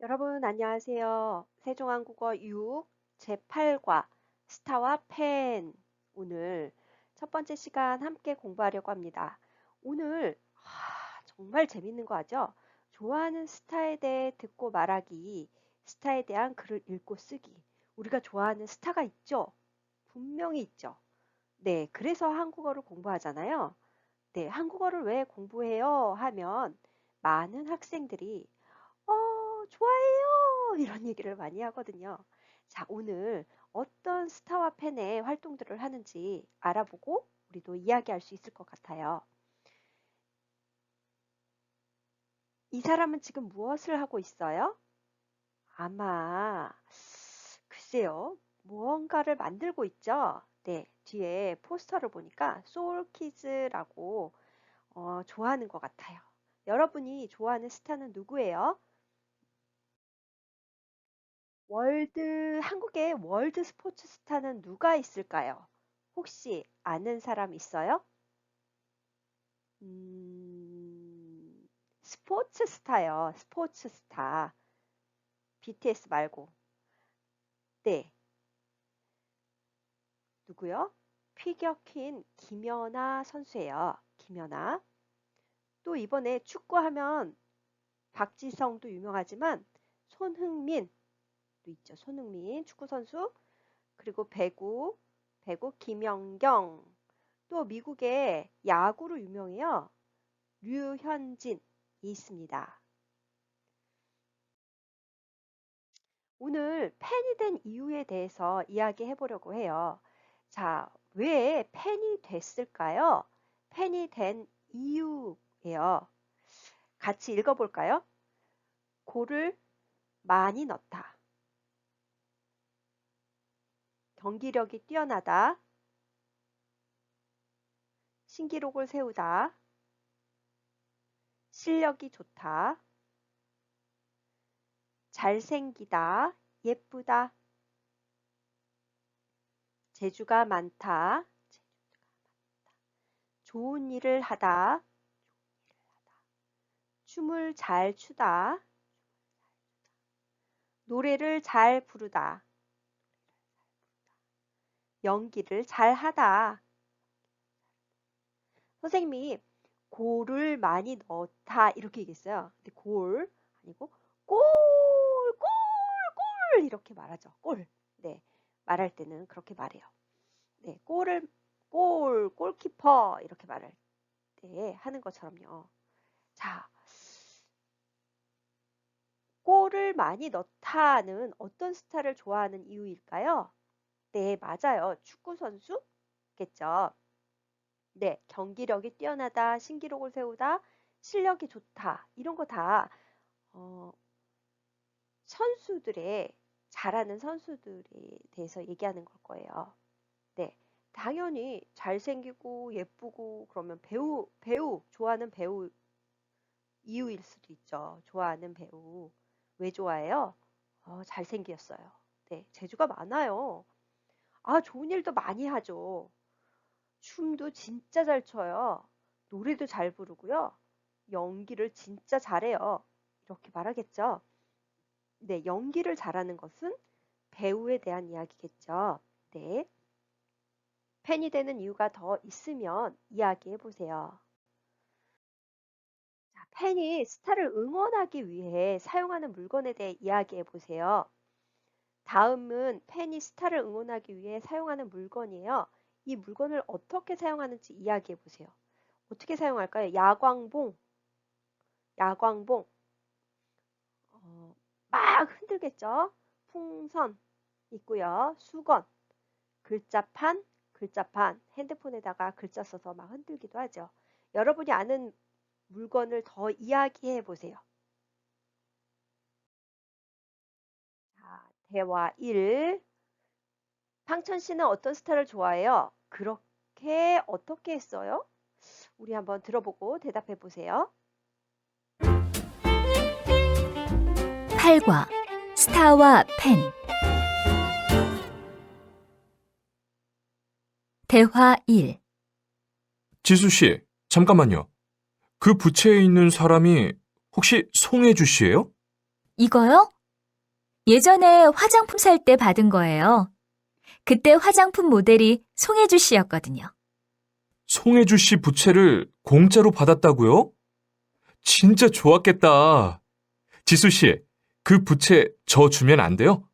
여러분 안녕하세요. 세종한국어 6 제8과 스타와 펜 오늘 첫 번째 시간 함께 공부하려고 합니다. 오늘 하, 정말 재밌는 거 하죠? 좋아하는 스타에 대해 듣고 말하기, 스타에 대한 글을 읽고 쓰기. 우리가 좋아하는 스타가 있죠? 분명히 있죠. 네, 그래서 한국어를 공부하잖아요. 네, 한국어를 왜 공부해요? 하면 많은 학생들이 어, 좋아해요. 이런 얘기를 많이 하거든요. 자, 오늘 어떤 스타와 팬의 활동들을 하는지 알아보고 우리도 이야기할 수 있을 것 같아요. 이 사람은 지금 무엇을 하고 있어요? 아마, 글쎄요, 무언가를 만들고 있죠? 네, 뒤에 포스터를 보니까 소울키즈라고 어, 좋아하는 것 같아요. 여러분이 좋아하는 스타는 누구예요? 월드, 한국의 월드 스포츠 스타는 누가 있을까요? 혹시 아는 사람 있어요? 음, 스포츠 스타요. 스포츠 스타. BTS 말고. 네. 누구요? 피겨킨 김연아 선수예요. 김연아. 또 이번에 축구하면 박지성도 유명하지만 손흥민 도 있죠. 손흥민 축구 선수 그리고 배구 배구 김연경 또 미국의 야구로 유명해요. 류현진이 있습니다. 오늘 팬이 된 이유에 대해서 이야기해 보려고 해요. 자, 왜 팬이 됐을까요? 팬이 된 이유예요. 같이 읽어볼까요? 골을 많이 넣다. 경기력이 뛰어나다. 신기록을 세우다. 실력이 좋다. 잘생기다. 예쁘다. 재주가 많다. 좋은 일을 하다. 춤을 잘 추다. 노래를 잘 부르다. 연기를 잘 하다. 선생님이 골을 많이 넣다 이렇게 얘기했어요. 근데 골 아니고 골, 골, 골 이렇게 말하죠. 골. 네. 말할 때는 그렇게 말해요. 네. 골을 골, 골키퍼 이렇게 말할 때 하는 것처럼요. 자. 골을 많이 넣다는 어떤 스타를 좋아하는 이유일까요? 네, 맞아요. 축구 선수겠죠. 네, 경기력이 뛰어나다, 신기록을 세우다, 실력이 좋다, 이런 거 다, 어, 선수들의, 잘하는 선수들에 대해서 얘기하는 걸 거예요. 네, 당연히 잘생기고 예쁘고, 그러면 배우, 배우, 좋아하는 배우 이유일 수도 있죠. 좋아하는 배우. 왜 좋아해요? 어, 잘생겼어요. 네, 재주가 많아요. 아, 좋은 일도 많이 하죠. 춤도 진짜 잘 춰요. 노래도 잘 부르고요. 연기를 진짜 잘해요. 이렇게 말하겠죠. 네, 연기를 잘하는 것은 배우에 대한 이야기겠죠. 네. 팬이 되는 이유가 더 있으면 이야기해 보세요. 자, 팬이 스타를 응원하기 위해 사용하는 물건에 대해 이야기해 보세요. 다음은 팬이 스타를 응원하기 위해 사용하는 물건이에요. 이 물건을 어떻게 사용하는지 이야기해 보세요. 어떻게 사용할까요? 야광봉, 야광봉, 어, 막 흔들겠죠? 풍선 있고요. 수건, 글자판, 글자판, 핸드폰에다가 글자 써서 막 흔들기도 하죠. 여러분이 아는 물건을 더 이야기해 보세요. 대화 1. 황천 씨는 어떤 스타를 좋아해요? 그렇게 어떻게 했어요? 우리 한번 들어보고 대답해 보세요. 8과 스타와 팬 대화 1 지수 씨, 잠깐만요. 그 부채에 있는 사람이 혹시 송혜주 씨예요? 이거요? 예전에 화장품 살 때 받은 거예요. 그때 화장품 모델이 송혜주 씨였거든요. 송혜주 씨 부채를 공짜로 받았다고요? 진짜 좋았겠다. 지수 씨, 그 부채 저 주면 안 돼요?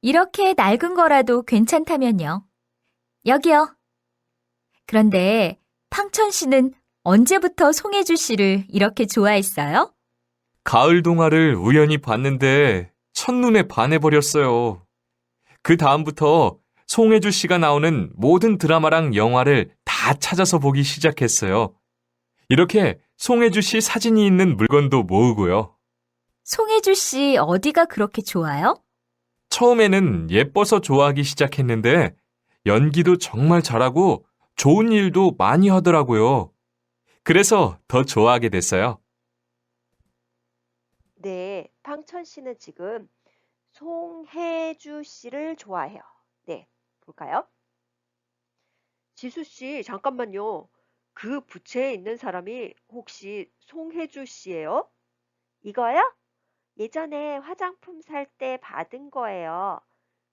이렇게 낡은 거라도 괜찮다면요. 여기요. 그런데 팡천 씨는 언제부터 송혜주 씨를 이렇게 좋아했어요? 가을 동화를 우연히 봤는데 첫눈에 반해버렸어요. 그 다음부터 송혜주 씨가 나오는 모든 드라마랑 영화를 다 찾아서 보기 시작했어요. 이렇게 송혜주 씨 사진이 있는 물건도 모으고요. 송혜주 씨 어디가 그렇게 좋아요? 처음에는 예뻐서 좋아하기 시작했는데 연기도 정말 잘하고 좋은 일도 많이 하더라고요. 그래서 더 좋아하게 됐어요. 네, 팡천 씨는 지금 송혜주 씨를 좋아해요. 네, 볼까요? 지수 씨, 잠깐만요. 그 부채에 있는 사람이 혹시 송혜주 씨예요? 이거요? 예전에 화장품 살 때 받은 거예요.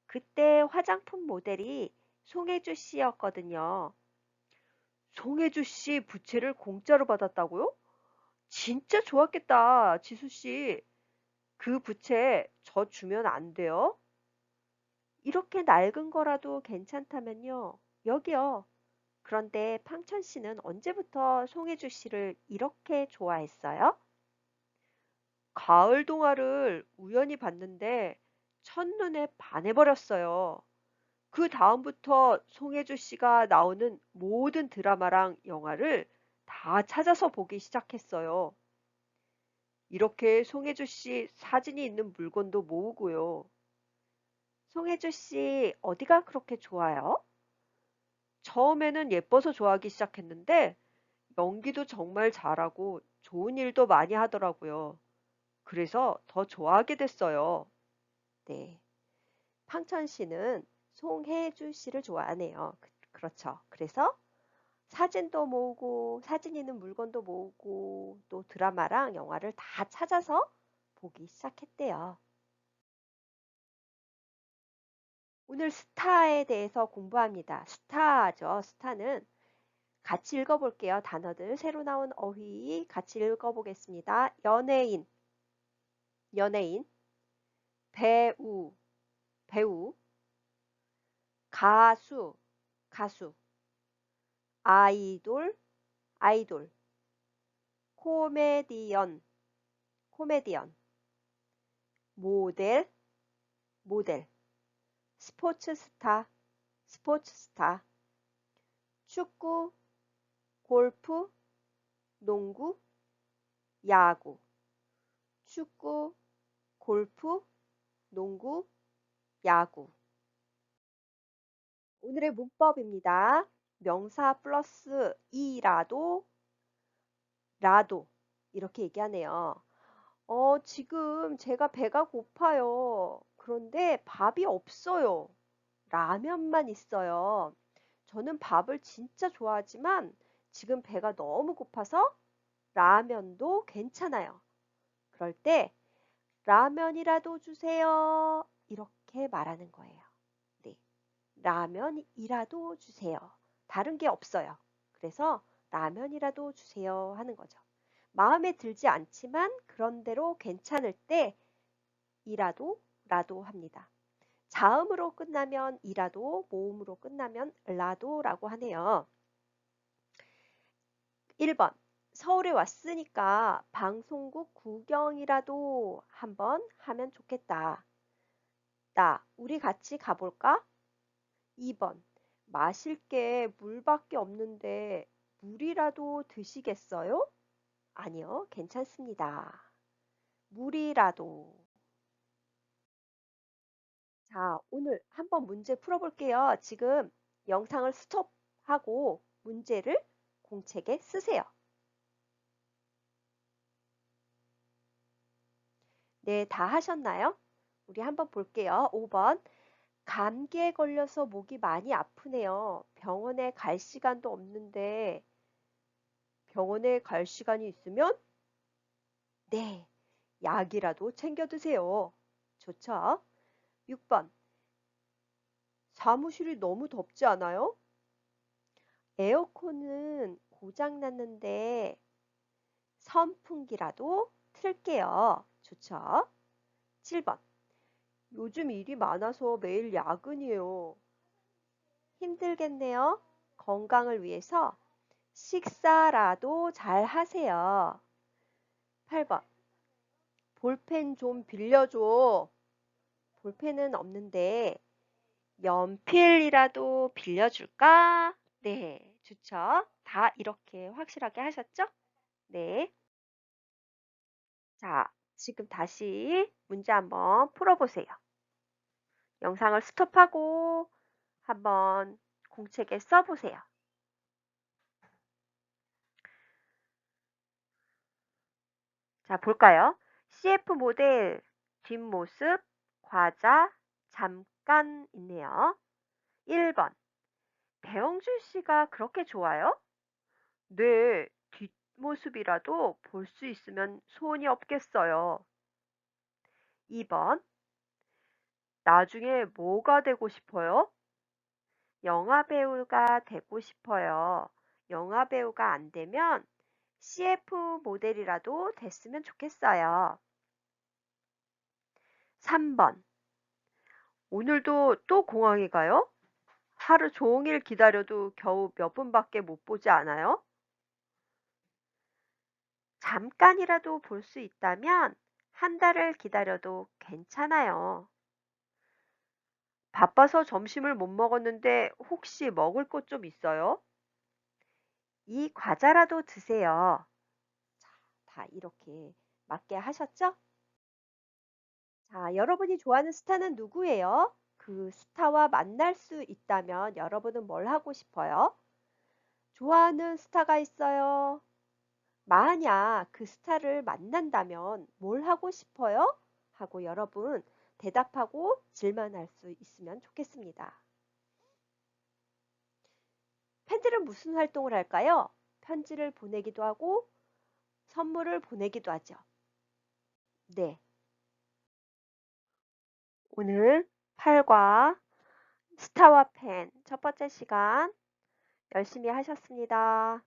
그때 화장품 모델이 송혜주 씨였거든요. 송혜주 씨 부채를 공짜로 받았다고요? 진짜 좋았겠다, 지수 씨. 그 부채 저 주면 안 돼요? 이렇게 낡은 거라도 괜찮다면요. 여기요. 그런데 팡천 씨는 언제부터 송혜주 씨를 이렇게 좋아했어요? 가을 동화를 우연히 봤는데 첫눈에 반해버렸어요. 그 다음부터 송혜주 씨가 나오는 모든 드라마랑 영화를 다 찾아서 보기 시작했어요. 이렇게 송혜주 씨 사진이 있는 물건도 모으고요. 송혜주 씨 어디가 그렇게 좋아요? 처음에는 예뻐서 좋아하기 시작했는데 연기도 정말 잘하고 좋은 일도 많이 하더라고요. 그래서 더 좋아하게 됐어요. 네. 팡천 씨는 송혜주 씨를 좋아하네요. 그- 그렇죠. 그래서 사진도 모으고 사진 있는 물건도 모으고 또 드라마랑 영화를 다 찾아서 보기 시작했대요. 오늘 스타에 대해서 공부합니다. 스타죠. 스타는 같이 읽어볼게요. 단어들 새로 나온 어휘 같이 읽어보겠습니다. 연예인, 연예인, 배우, 배우, 가수, 가수, 아이돌, 아이돌, 코미디언, 코미디언, 모델, 모델, 스포츠 스타, 스포츠 스타, 축구, 골프, 농구, 야구, 축구, 골프, 농구, 야구. 오늘의 문법입니다. 명사 플러스 이라도, 라도 이렇게 얘기하네요. 어, 지금 제가 배가 고파요. 그런데 밥이 없어요. 라면만 있어요. 저는 밥을 진짜 좋아하지만 지금 배가 너무 고파서 라면도 괜찮아요. 그럴 때 라면이라도 주세요. 이렇게 말하는 거예요. 네. 라면이라도 주세요. 다른 게 없어요. 그래서 라면이라도 주세요 하는 거죠. 마음에 들지 않지만 그런대로 괜찮을 때 이라도 라도 합니다. 자음으로 끝나면 이라도, 모음으로 끝나면 라도라고 하네요. 1번. 서울에 왔으니까 방송국 구경이라도 한번 하면 좋겠다. 나, 우리 같이 가볼까? 2번. 마실 게 물밖에 없는데 물이라도 드시겠어요? 아니요, 괜찮습니다. 물이라도. 자, 오늘 한번 문제 풀어볼게요. 지금 영상을 스톱하고 문제를 공책에 쓰세요. 네, 다 하셨나요? 우리 한번 볼게요. 5번. 감기에 걸려서 목이 많이 아프네요. 병원에 갈 시간도 없는데 병원에 갈 시간이 있으면 네, 약이라도 챙겨 드세요. 좋죠? 6번. 사무실이 너무 덥지 않아요? 에어컨은 고장 났는데 선풍기라도 틀게요. 좋죠? 7번. 요즘 일이 많아서 매일 야근이에요. 힘들겠네요. 건강을 위해서 식사라도 잘 하세요. 8번. 볼펜 좀 빌려줘. 볼펜은 없는데 연필이라도 빌려줄까? 네, 좋죠. 다 이렇게 확실하게 하셨죠? 네. 자, 지금 다시 문제 한번 풀어보세요. 영상을 스톱하고 한번 공책에 써보세요. 자, 볼까요? CF 모델 뒷모습, 과자, 잠깐 있네요. 1번. 배영준 씨가 그렇게 좋아요? 네, 뒷 모습이라도 볼 수 있으면 소원이 없겠어요. 2번. 나중에 뭐가 되고 싶어요? 영화 배우가 되고 싶어요. 영화 배우가 안 되면 CF 모델이라도 됐으면 좋겠어요. 3번. 오늘도 또 공항에 가요? 하루 종일 기다려도 겨우 몇 분밖에 못 보지 않아요? 잠깐이라도 볼 수 있다면 한 달을 기다려도 괜찮아요. 바빠서 점심을 못 먹었는데 혹시 먹을 것 좀 있어요? 이 과자라도 드세요. 자, 다 이렇게 맞게 하셨죠? 자, 여러분이 좋아하는 스타는 누구예요? 그 스타와 만날 수 있다면 여러분은 뭘 하고 싶어요? 좋아하는 스타가 있어요? 만약 그 스타를 만난다면 뭘 하고 싶어요? 하고 여러분 대답하고 질문할 수 있으면 좋겠습니다. 팬들은 무슨 활동을 할까요? 편지를 보내기도 하고 선물을 보내기도 하죠. 네. 오늘 8과 스타와 팬첫 번째 시간 열심히 하셨습니다.